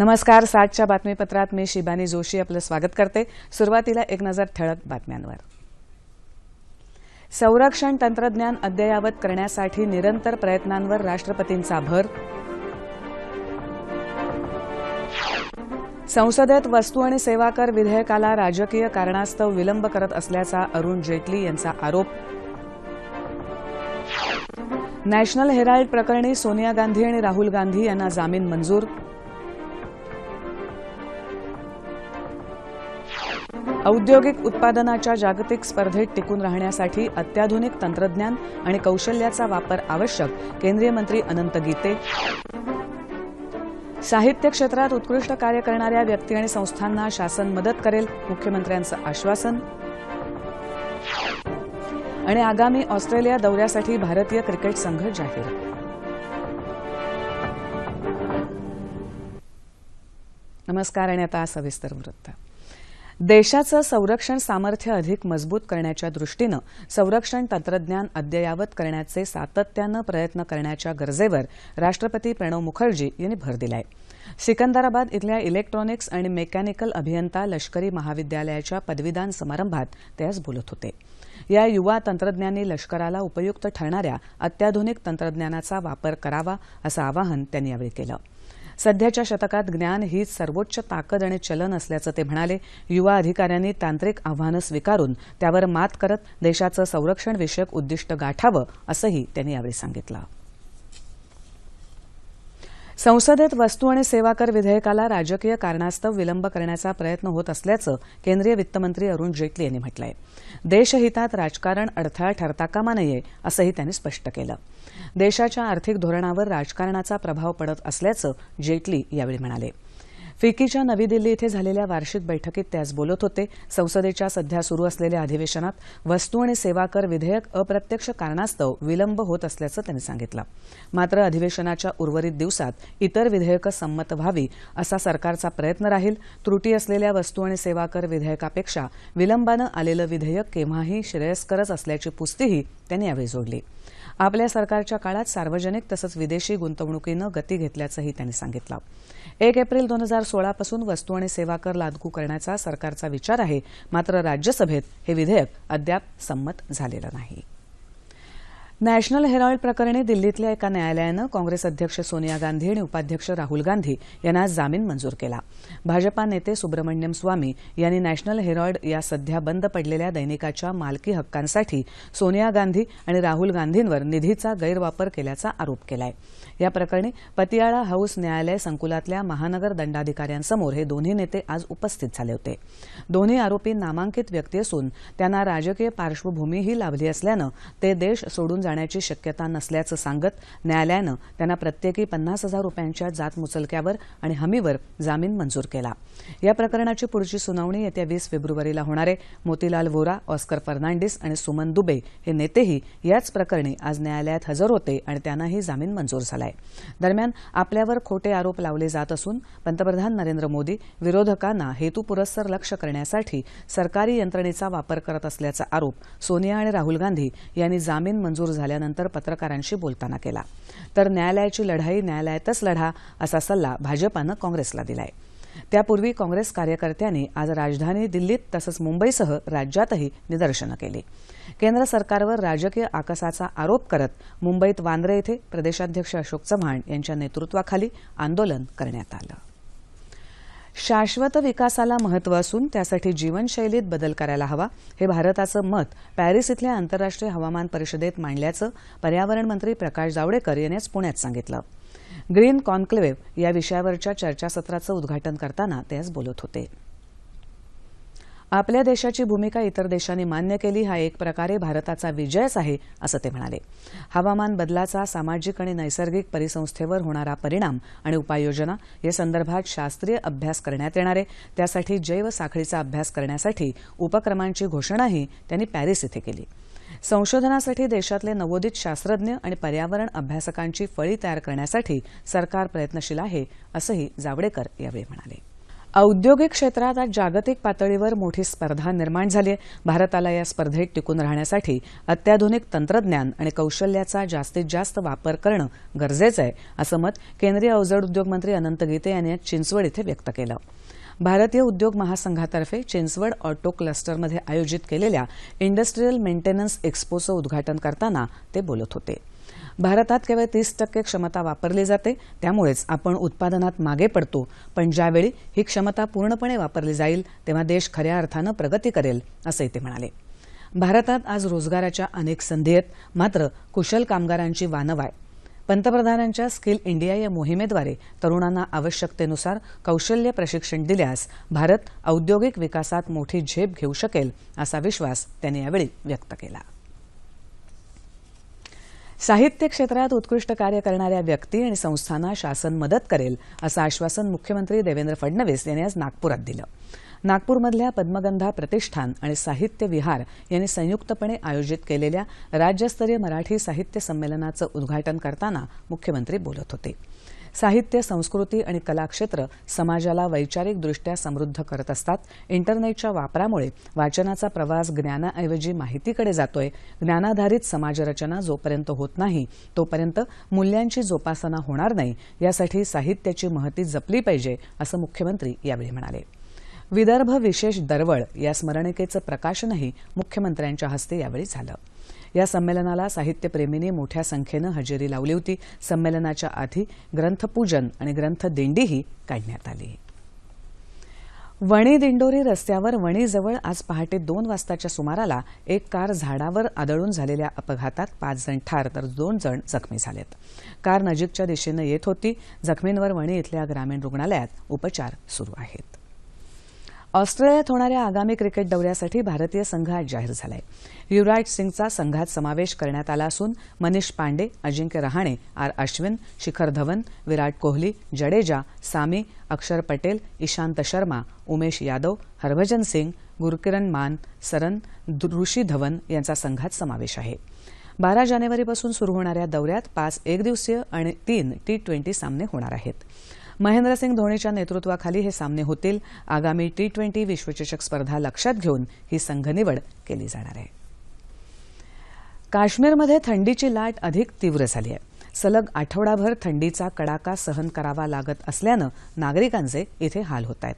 नमस्कार सातच्या बातमीपत्रात मी शिबानी जोशी आपलं स्वागत करते. सुरुवातीला एक नजर ठळक बातम्यांवर. संरक्षण तंत्रज्ञान अद्ययावत करण्यासाठी निरंतर प्रयत्नांवर राष्ट्रपतींचा भर. संसदेत वस्तू आणि सेवा कर विधेयकाला राजकीय कारणास्तव विलंब करत असल्याचा अरुण जेटली यांचा आरोप. नॅशनल हेराल्ड प्रकरणी सोनिया गांधी आणि राहुल गांधी यांना जामीन मंजूर. औद्योगिक उत्पादनाच्या जागतिक स्पर्धेत टिकून राहण्यासाठी अत्याधुनिक तंत्रज्ञान आणि कौशल्याचा वापर आवश्यक केंद्रीय मंत्री अनंत गीते. साहित्य क्षेत्रात उत्कृष्ट कार्य करणाऱ्या व्यक्ती आणि संस्थांना शासन मदत करेल मुख्यमंत्र्यांचं आश्वासन. आणि आगामी ऑस्ट्रेलिया दौऱ्यासाठी भारतीय क्रिकेट संघ जाहीर. नमस्कार आणि आता सविस्तर वृत्त. देशाचं संरक्षण सामर्थ्य अधिक मजबूत करण्याच्या दृष्टीनं संरक्षण तंत्रज्ञान अद्ययावत करण्याचे सातत्यानं प्रयत्न करण्याच्या गरजेवर राष्ट्रपती प्रणव मुखर्जी यांनी भर दिलाय. सिकंदराबाद इथल्या इलेक्ट्रॉनिक्स आणि मेकॅनिकल अभियंता लष्करी महाविद्यालयाच्या पदवीदान समारंभात ते आज बोलत होते. या युवा तंत्रज्ञांनी लष्कराला उपयुक्त ठरणाऱ्या अत्याधुनिक तंत्रज्ञानाचा वापर करावा असं आवाहन त्यांनी यावेळी केलं. सध्याच्या शतकात ज्ञान हीच सर्वोच्च ताकद आणि चलन असल्याचं ते म्हणाले. युवा अधिकाऱ्यांनी तांत्रिक आव्हानं स्वीकारून त्यावर मात करत देशाचं संरक्षण विषयक उद्दिष्ट गाठावं असंही त्यांनी यावेळी सांगितलं. संसदेत वस्तू आणि सेवा कर विधेयकाला राजकीय कारणास्तव विलंब करण्याचा प्रयत्न होत असल्याचं केंद्रीय वित्तमंत्री अरुण जेटली यांनी म्हटलंय. देशहितात राजकारण अडथळा ठरता कामा नये असंही त्यांनी स्पष्ट केलं. देशाच्या आर्थिक धोरणावर राजकारणाचा प्रभाव पडत असल्याचं जेटली यावेळी म्हणाले. फिकीच्या नवी दिल्ली इथं झालेल्या वार्षिक बैठकीत ते आज बोलत होते. संसदेच्या सध्या सुरू असलेल्या अधिवेशनात वस्तू आणि सेवा कर विधेयक अप्रत्यक्ष कारणास्तव विलंब होत असल्याचं त्यांनी सांगितलं. मात्र अधिवेशनाच्या उर्वरित दिवसात इतर विधेयकं संमत व्हावी असा सरकारचा प्रयत्न राहील. त्रुटी असलेल्या वस्तू आणि सेवा कर विधेयकापेक्षा विलंबानं आलेलं विधेयक केव्हाही श्रेयस्करच असल्याची पुस्तीही त्यांनी यावेळी जोडली. आपल्या सरकारच्या काळात सार्वजनिक तसंच विदेशी गुंतवणुकीनं गती घेतल्याचंही त्यांनी सांगितलं. एक एप्रिल दोन हजार सोळापासून वस्तू आणि सेवा कर लागू करण्याचा सरकारचा विचार आहे. मात्र राज्यसभेत हे विधेयक अद्याप संमत झालेलं नाही. नॅशनल हेरॉल्ड प्रकरणी दिल्लीतल्या एका न्यायालयानं काँग्रेस अध्यक्ष सोनिया गांधी आणि उपाध्यक्ष राहुल गांधी यांना आज जामीन मंजूर केला. भाजपा नेते सुब्रमण्यम स्वामी यांनी नॅशनल हेरॉल्ड या सध्या बंद पडलेल्या दैनिकाच्या मालकी हक्कांसाठी सोनिया गांधी आणि राहुल गांधींवर निधीचा गैरवापर केल्याचा आरोप केलाय. या प्रकरणी पतियाळा हाऊस न्यायालय संकुलातल्या महानगर दंडाधिकाऱ्यांसमोर हे दोन्ही नेते आज उपस्थित झाले होते. दोन्ही आरोपी नामांकित व्यक्ती असून त्यांना राजकीय पार्श्वभूमीही लाभली असल्यानं ते देश सोडून जाण्याची शक्यता नसल्याचं सांगत न्यायालयानं त्यांना प्रत्येकी पन्नास हजार रुपयांच्या जात मुचलक्यावर आणि हमीवर जामीन मंजूर केला. या प्रकरणाची पुढची सुनावणी येत्या वीस फेब्रुवारीला होणारे मोतीलाल वोरा ऑस्कर फर्नांडिस आणि सुमन दुबे हे नेतेही याच प्रकरणी आज न्यायालयात हजर होते आणि त्यांनाही जामीन मंजूर झालाय. दरम्यान आपल्यावर खोटे आरोप लावले जात असून पंतप्रधान नरेंद्र मोदी विरोधकांना हेतुपुरस्सर लक्ष करण्यासाठी सरकारी यंत्रणेचा वापर करत असल्याचा आरोप सोनिया आणि राहुल गांधी यांनी जामीन मंजूर झाल्यानंतर पत्रकारांशी बोलताना केला. तर न्यायालयाची लढाई न्यायालयातच लढा असा सल्ला भाजपानं काँग्रेसला दिलाय. त्यापूर्वी काँग्रेस कार्यकर्त्यांनी आज राजधानी दिल्लीत तसंच मुंबईसह राज्यातही निदर्शनं केली. केंद्र सरकारवर राजकीय आकसाचा आरोप करत मुंबईत वांद्रे येथे प्रदेशाध्यक्ष अशोक चव्हाण यांच्या नेतृत्वाखाली आंदोलन करण्यात आलं. शाश्वत विकासाला महत्त्व असून त्यासाठी जीवनशैलीत बदल करायला हवा. हे भारताचं मत पॅरिस इथल्या आंतरराष्ट्रीय हवामान परिषदेत मांडल्याचं पर्यावरण मंत्री प्रकाश जावडेकर यांनी आज पुण्यात सांगितलं. ग्रीन कॉन्क्लेव्ह या विषयावरच्या चर्चासत्राचं उद्घाटन करताना ते आज बोलत होते. आपल्या देशाची भूमिका इतर देशांनी मान्य केली हा एक प्रकारे भारताचा विजयच आहे असं ते म्हणाले. हवामान बदलाचा सामाजिक आणि नैसर्गिक परिसंस्थेवर होणारा परिणाम आणि उपाययोजना या संदर्भात शास्त्रीय अभ्यास करण्यात येणार. आहे त्यासाठी जैव साखळीचा अभ्यास करण्यासाठी उपक्रमांची घोषणाही त्यांनी पॅरिस इथे केली. संशोधनासाठी देशातले नवोदित शास्त्रज्ञ आणि पर्यावरण अभ्यासकांची फळी तयार करण्यासाठी सरकार प्रयत्नशील आहे असंही जावडेकर यावेळी म्हणाले. औद्योगिक क्षेत्रात आज जागतिक पातळीवर मोठी स्पर्धा निर्माण झाली आहे. भारताला या स्पर्धेत टिकून राहण्यासाठी अत्याधुनिक तंत्रज्ञान आणि कौशल्याचा जास्तीत जास्त वापर करणं गरजेचं आहे असं मत केंद्रीय अवजड उद्योग मंत्री अनंत गीते यांनी आज चिंचवड इथे व्यक्त केलं. भारतीय उद्योग महासंघातर्फे चिंचवड ऑटो क्लस्टरमध्ये आयोजित केलेल्या इंडस्ट्रीयल मेंटेनन्स एक्स्पोचं उद्घाटन करताना ते बोलत होते. भारतात केवळ तीस टक्के क्षमता वापरली जाते त्यामुळेच आपण उत्पादनात मागे पडतो. पण ज्यावेळी ही क्षमता पूर्णपणे वापरली जाईल तेव्हा देश खऱ्या अर्थानं प्रगती करेल असंही ते म्हणाले. भारतात आज रोजगाराच्या अनेक संधी आहेत मात्र कुशल कामगारांची वानव आहे पंतप्रधानांच्या स्किल इंडिया या मोहिमेद्वारे तरुणांना आवश्यकतेनुसार कौशल्य प्रशिक्षण दिल्यास भारत औद्योगिक विकासात मोठी झेप घेऊ शकेल असा विश्वास त्यांनी यावेळी व्यक्त केला. साहित्य क्षेत्रात उत्कृष्ट कार्य करणाऱ्या व्यक्ती आणि संस्थांना शासन मदत करेल असं आश्वासन मुख्यमंत्री देवेंद्र फडणवीस यांनी आज नागपुरात दिलं. नागपूरमधल्या पद्मगंधा प्रतिष्ठान आणि साहित्य विहार यांनी संयुक्तपणे आयोजित केलेल्या राज्यस्तरीय मराठी साहित्य संमेलनाचं उद्घाटन करताना मुख्यमंत्री बोलत होते. साहित्य संस्कृती आणि कलाक्षेत्र समाजाला वैचारिकदृष्ट्या समृद्ध करत असतात. इंटरनेटच्या वापरामुळे वाचनाचा प्रवास ज्ञानाऐवजी माहितीकडे जातोय. ज्ञानाधारित समाजरचना जोपर्यंत होत नाही तोपर्यंत मूल्यांची जोपासना होणार नाही. यासाठी साहित्याची महती जपली पाहिजे असं मुख्यमंत्री यावेळी म्हणाले. विदर्भ विशेष दरवळ या स्मरणिकेचं प्रकाशनही मुख्यमंत्र्यांच्या हस्ते यावेळी झालं. या संमेलनाला साहित्यप्रेमींनी मोठ्या संख्येनं हजेरी लावली होती. संमेलनाच्या आधी ग्रंथपूजन आणि ग्रंथदिंडीही काढण्यात आली. वणी दिंडोरी रस्त्यावर वणीजवळ आज पहाटे दोन वाजताच्या सुमाराला एक कार झाडावर आदळून झालेल्या अपघातात पाच जण ठार तर दोन जण जखमी झालेत. कार नजीकच्या दिशेनं येत होती. जखमींवर वणी इथल्या ग्रामीण रुग्णालयात उपचार सुरू आहेत. ऑस्ट्रेलियात होणाऱ्या आगामी क्रिकेट दौऱ्यासाठी भारतीय संघ आज जाहीर झालाय. युवराज सिंगचा संघात समावेश करण्यात आला असून मनीष पांडे अजिंक्य रहाणे आर अश्विन शिखर धवन विराट कोहली जडेजा सामी अक्षर पटेल इशांत शर्मा उमेश यादव हरभजन सिंग गुरकिरण मान सरन ऋषी धवन यांचा संघात समावेश आहे. बारा जानेवारीपासून सुरू होणाऱ्या दौऱ्यात पाच एकदिवसीय आणि तीन टी ट्वेंटी सामने होणार आहेत. महेंद्रसिंग धोनीच्या नेतृत्वाखाली हे सामने होतील. आगामी टी ट्वेंटी विश्वचषक स्पर्धा लक्षात घेऊन ही संघ निवड केली जाणार आहे. काश्मीरमध्ये थंडीची लाट अधिक तीव्र झाली आहे. सलग आठवडाभर थंडीचा कडाका सहन करावा लागत असल्यानं नागरिकांचे इथे हाल होत आहेत.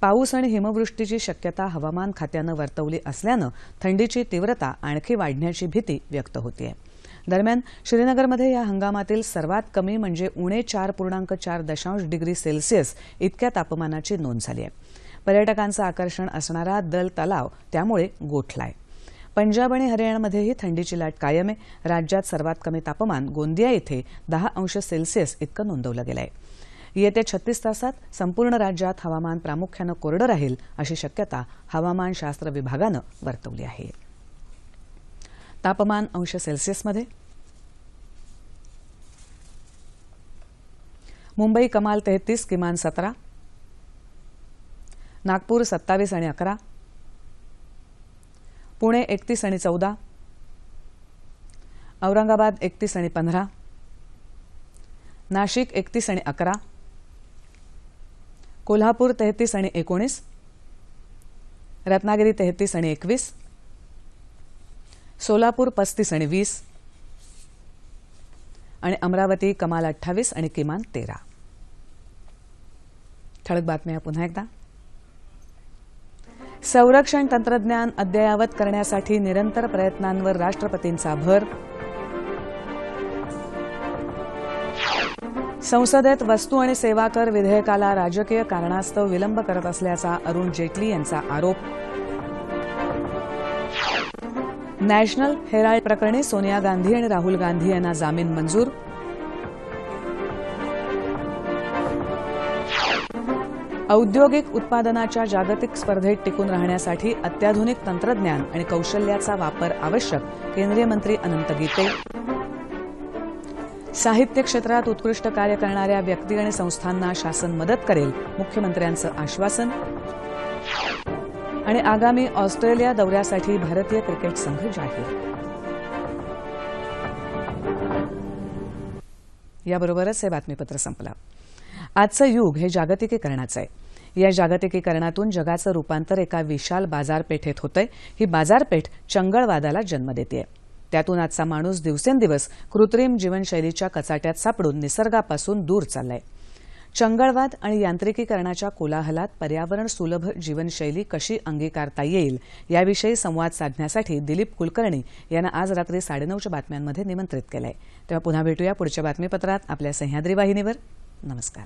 पाऊस आणि हिमवृष्टीची शक्यता हवामान खात्यानं वर्तवली असल्यानं थंडीची तीव्रता आणखी वाढण्याची भीती व्यक्त होतीये. दरम्यान श्रीनगरमध्ये या हंगामातील सर्वात कमी म्हणजे उणे चार पूर्णांक चार दशांश डिग्री सेल्सिअस इतक्या तापमानाची नोंद झाली आहे. पर्यटकांचं आकर्षण असणारा दल तलाव त्यामुळे गोठलाय. पंजाब आणि हरियाणामध्येही थंडीची लाट कायम आहे. राज्यात सर्वात कमी तापमान गोंदिया इथे दहा अंश सेल्सिअस इतकं नोंदवलं गेलं आहे. येत्या छत्तीस तासात संपूर्ण राज्यात हवामान प्रामुख्यानं कोरडं राहील अशी शक्यता हवामानशास्त्र विभागानं वर्तवली आहे. तापमान अंश सेल्सिअसमध्ये मुंबई कमाल तेहतीस किमान सतरा. नागपूर सत्तावीस आणि अकरा. पुणे एकतीस आणि चौदा. औरंगाबाद एकतीस आणि पंधरा. नाशिक एकतीस आणि अकरा. कोल्हापूर तेहतीस आणि एकोणीस. रत्नागिरी तेहतीस आणि एकवीस. सोलापूर पस्तीस आणि वीस. आणि अमरावती कमाल अठ्ठावीस आणि किमान तेरा. ठळक बातम्या पुन्हा एकदा. संरक्षण तंत्रज्ञान अद्ययावत करण्यासाठी निरंतर प्रयत्नांवर राष्ट्रपतींचा भर. संसदेत वस्तू आणि सेवा कर विधेयकाला राजकीय कारणास्तव विलंब करत असल्याचा अरुण जेटली यांचा आरोप. नॅशनल हेराल्ड प्रकरणी सोनिया गांधी आणि राहुल गांधी यांना जामीन मंजूर. औद्योगिक उत्पादनाच्या जागतिक स्पर्धेत टिकून राहण्यासाठी अत्याधुनिक तंत्रज्ञान आणि कौशल्याचा वापर आवश्यक केंद्रीय मंत्री अनंत गीते. साहित्य क्षेत्रात उत्कृष्ट कार्य करणाऱ्या व्यक्ती आणि संस्थांना शासन मदत करेल मुख्यमंत्र्यांचं आश्वासन. आणि आगामी ऑस्ट्रेलिया दौऱ्यासाठी भारतीय क्रिकेट संघ जाहीर. याबरोबरच हे बातमीपत्र संपलं. आजचं युग हे जागतिकीकरणाचं आहे. या जागतिकीकरणातून जगाचं रूपांतर एका विशाल बाजारपेठेत होतंय. ही बाजारपेठ चंगळवादाला जन्म देते त्यातून आजचा माणूस दिवसेंदिवस कृत्रिम जीवनशैलीच्या कचाट्यात सापडून निसर्गापासून दूर चाललाय. चंगळवाद आणि यांत्रिकीकरणाच्या कोलाहलात पर्यावरण सुलभ जीवनशैली कशी अंगीकारता येईल याविषयी संवाद साधण्यासाठी दिलीप कुलकर्णी यांना आज रात्री साडेनऊच्या बातम्यांमध्ये निमंत्रित केलंय. तेव्हा पुन्हा भेटूया पुढच्या बातमीपत्रात आपल्या सह्याद्री वाहिनीवर. नमस्कार.